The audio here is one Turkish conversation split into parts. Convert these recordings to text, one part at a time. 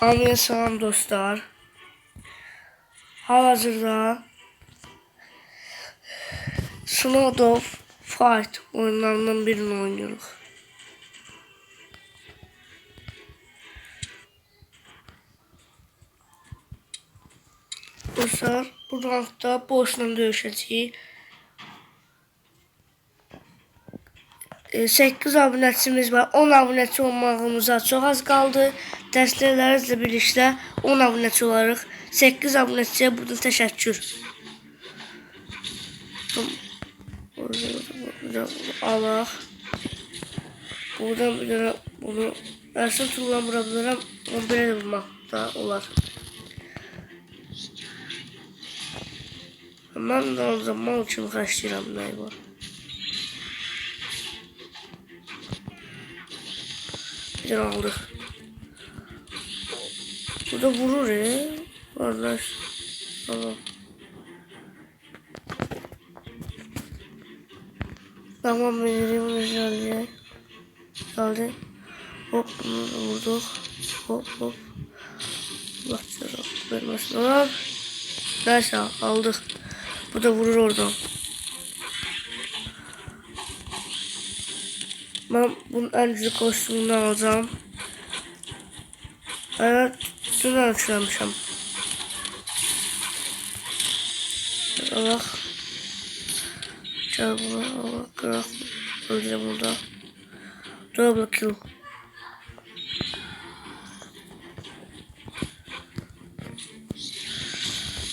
Hamıya salam dostlar. Hal-hazırda Snowed of Fight oyunlarından birini oynuyoruz. Dostlar, bu rankda boşla döyüşəcəyik. 8 abunəçimiz var. 10 abunəçi olmağımıza çox az qaldı. Dəstəklərinizlə birlikdə 10 abunəçi olarıq. 8 abunəçiyə burada təşəkkür. Buradan alaq. Buradan bir dənə bunu Ersin tulla vura bilərəm. Onu belə də vurmaq da olar. Mən də o zaman üçün xərcləyirəm nəyi var. Bir tane aldık. Bu da vurur ya. Kardeş. Tamam. Tamam benim güzelliğe. Geldi. Hop vurduk. Hop hop. Allah cezanı vermesin. Lan. Neyse aldık. Bu da vurur oradan. Ben bunun en güzel kostümünü alacağım. Evet, dün ölçülemişim. Allah. Buna, Allah kırak. Öldürüm burada. Double kill.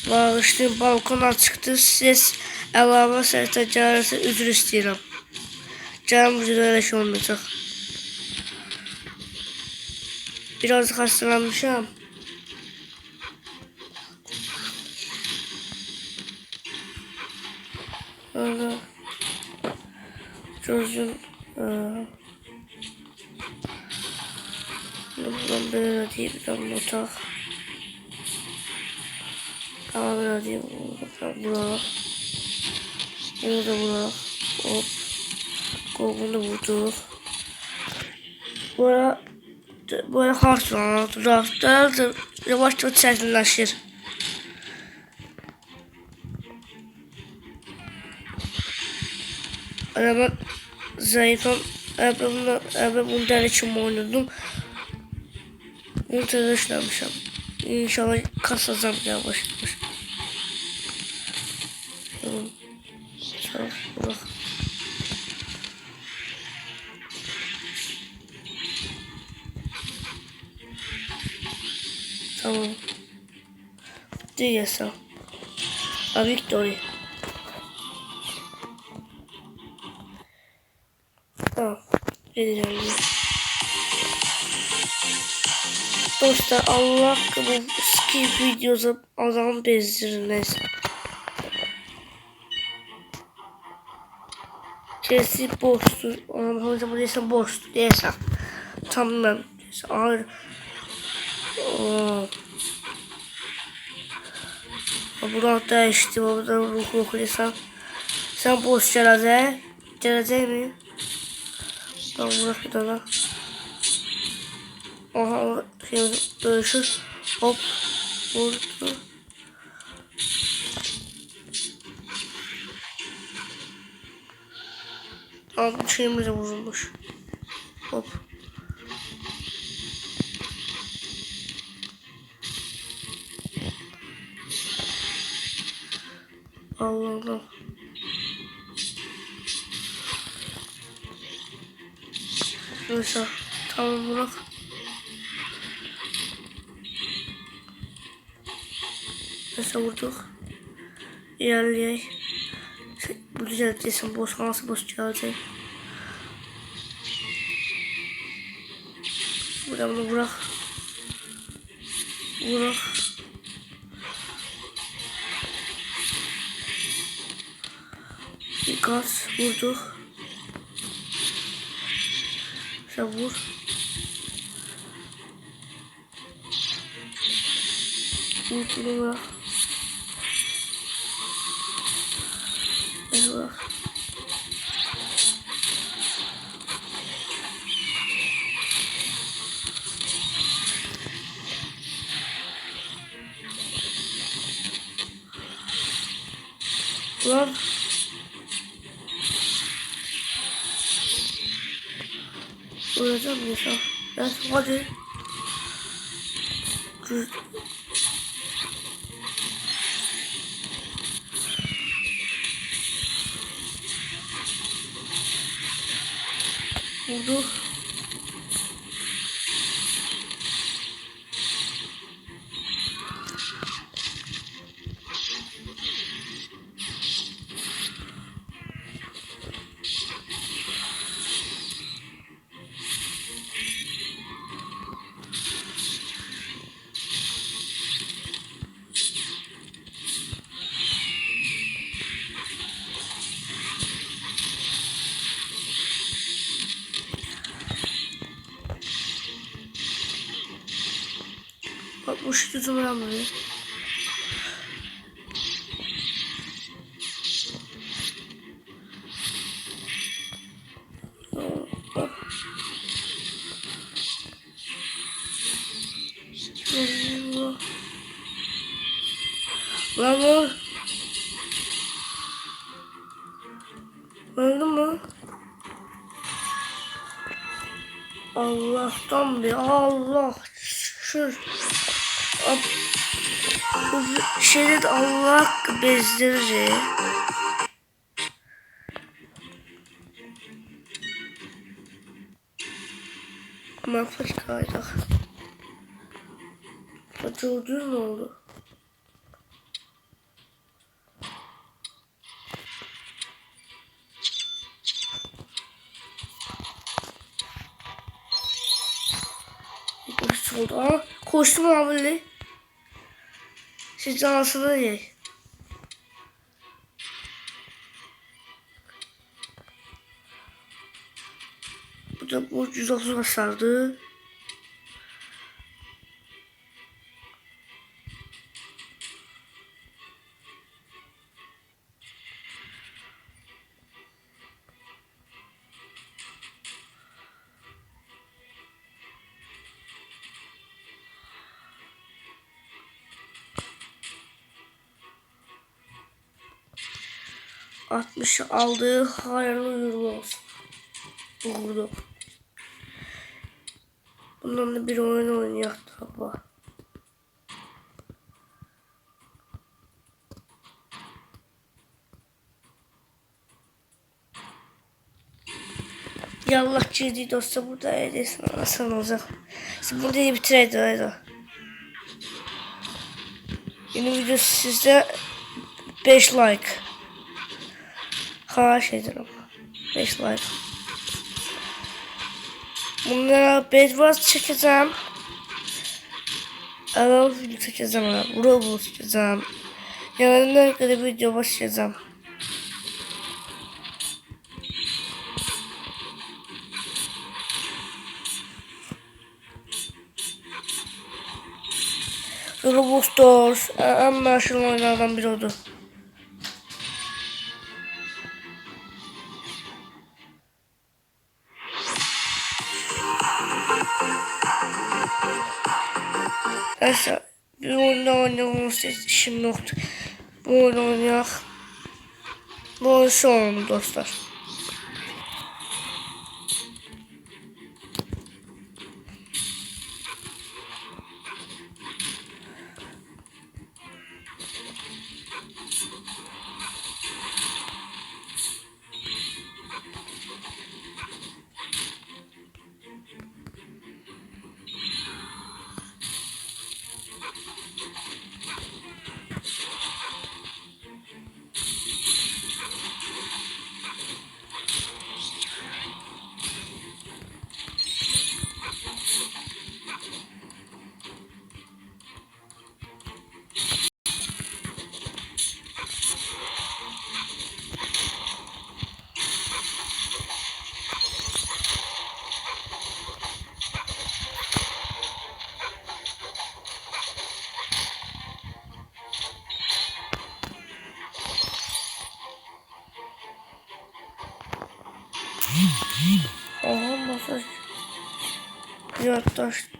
Bağışlayın balkona çıktı. Ses əlavə səhətə gəlirsə üzr istəyirəm. Canım vücuda öyle şey olmayacak. Biraz hastalanmışım. Öyle. Çocuğun eee, Buradan böyle değil, buradan motor. Ama böyle değil, buradan buralar. Bunu da buralar. Hop. Kolunu vurduk. Böyle böyle harçlanır. Rahatlar yavaş yavaş çətinləşir. Ama ben zayıfım. Əvvəl bunu dəli kimi oynadım. Bunu təzəşləmişəm. İnşallah kasacağım yavaş yavaş. Tamam. Sağ ol. Bırak. Tamam. Diyesen. A Victory. Diye. Dostlar Allah bu skip videosu adam bezdirir neyse. Kesi boştur. Onun hocam bu değilse boştur. Değilse. Tamam. Değilse. Ağır. Oo. Buradan dəyişdi, buradan ruh oxuyursan. Sən boş gələcək, gələcəkmi? Tamam, bırak bir dana. Aha, şey döyüşür. Hop, vurdu. Tamam, şeyimiz de vurulmuş. Hop. Allah Allah. Neyse. Tamam bırak. Neyse vurduk. İlerleyek. Bu düzelteceksin. Boş nasıl boş gelecek. Buradan bunu bırak. Bırak. Bir gaz vurduk. Şöyle vur. Ultini bırak. Beni bırak. Love. Lan. Öleceğim ya sen. Ben hadi. Düz. Vurdu. Bak bu şu tutumdan buraya. Hop. Allah. Lan bu. Öldü mü? Allah'tan bir Allah şükür. Bu Allah bezdirir. Kaydı. Gördün mü oldu? Oldu. Aa, koştum abi. Şu cansız değil. Bu da bu 130 sardı. 60 aldığı hayırlı uğurlu olsun. Uğurlu. Bundan da bir oyun oynayacaktı ama. Yallah çizdi dostum burada edesin anasın olacak. Siz burada da bitireydi öyle. Yeni video sizde 5 like. Şeydir ama. 5 like. Bunlara bedwars çekeceğim. Araba video çekeceğim. Roblox çekeceğim. Yarın kadar video başlayacağım. Roblox en meşhur oyunlardan biri oldu. Neyse bir oyunda oynamamız işim yoktu. Bu oyunu oynayak. Bu oyun oyunu dostlar.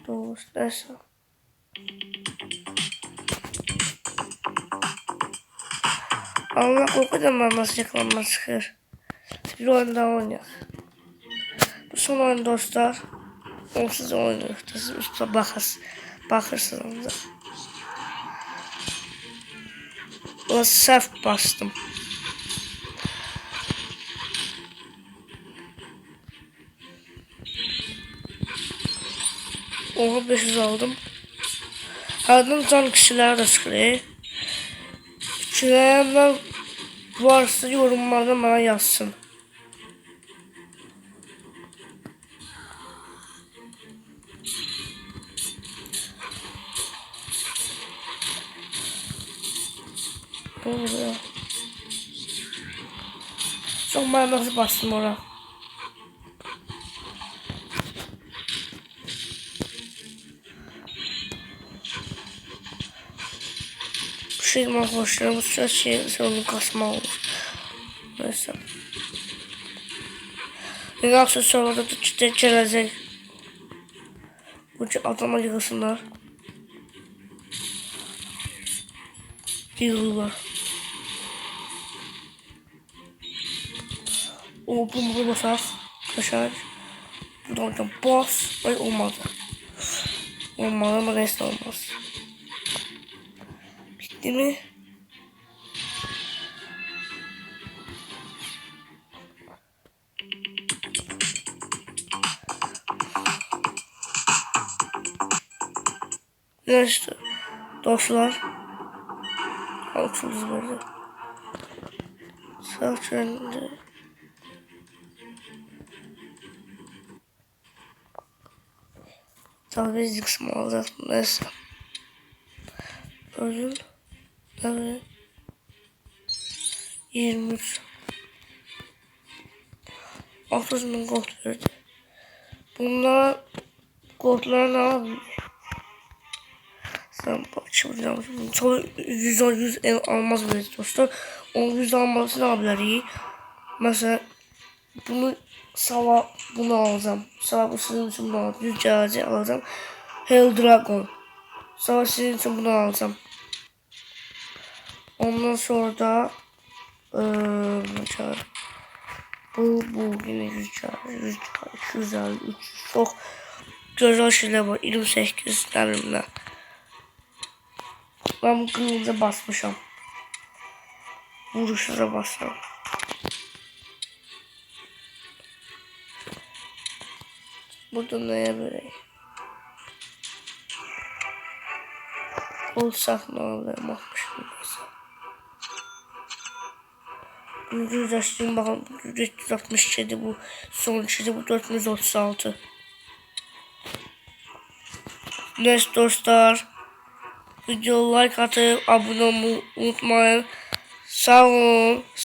Doğuş desem. Allah korkudan ben nasıl yakalanma çıkıyor. Bir oyun daha oynayalım. Bu son oyun dostlar. Onsuz oynuyor. Siz üstüne bakırsınız. Bakırsınız da. Saf bastım. Oha 500 aldım. Ardından can kişiler de çıkıyor. İçlerinden varsa yorumlarda bana yazsın. Ne oluyor? Çok ben nasıl bastım oraya? Şey arkadaşlar bu sıra şey sorun kasma olur. Neyse. Yine aksesuarlarda da çıtır çerezek. Bu adama yıkasınlar. Yığılırlar. O bu bu basak. Aşağı. Buradan bas. Ay olmadı. Olmadı ama neyse olmaz. Bitti mi? İşte dostlar. Altımız böyle. Trende. Tabii zıksım olacak. Neyse. Oyun. Evet. 23. 30 bin gold verdi. Bunlar goldlara ne yapıyor? Sen bakacağım. Tabii 100 100 ev almaz böyle dostlar. O 100 alması ne yapıyorlar iyi? Mesela bunu sabah bunu alacağım. Sabah bu sizin için bunu alacağım. 100 cihazı alacağım. Hell Dragon. Sabah sizin için bunu alacağım. Ondan sonra da eee bu bu yine 100 cihazı. 100 cihazı. 200 cihazı. 300 çok güzel şeyler var. 28 tane ben bu kırmızı basmışım. Vuruşlara bassam. Burada neye böyle? Olsak ne olur Bakalım. 367 bu sonuçta bu 436. Neyse dostlar. Video like atıp abone olmayı unutmayın. Sağ olun.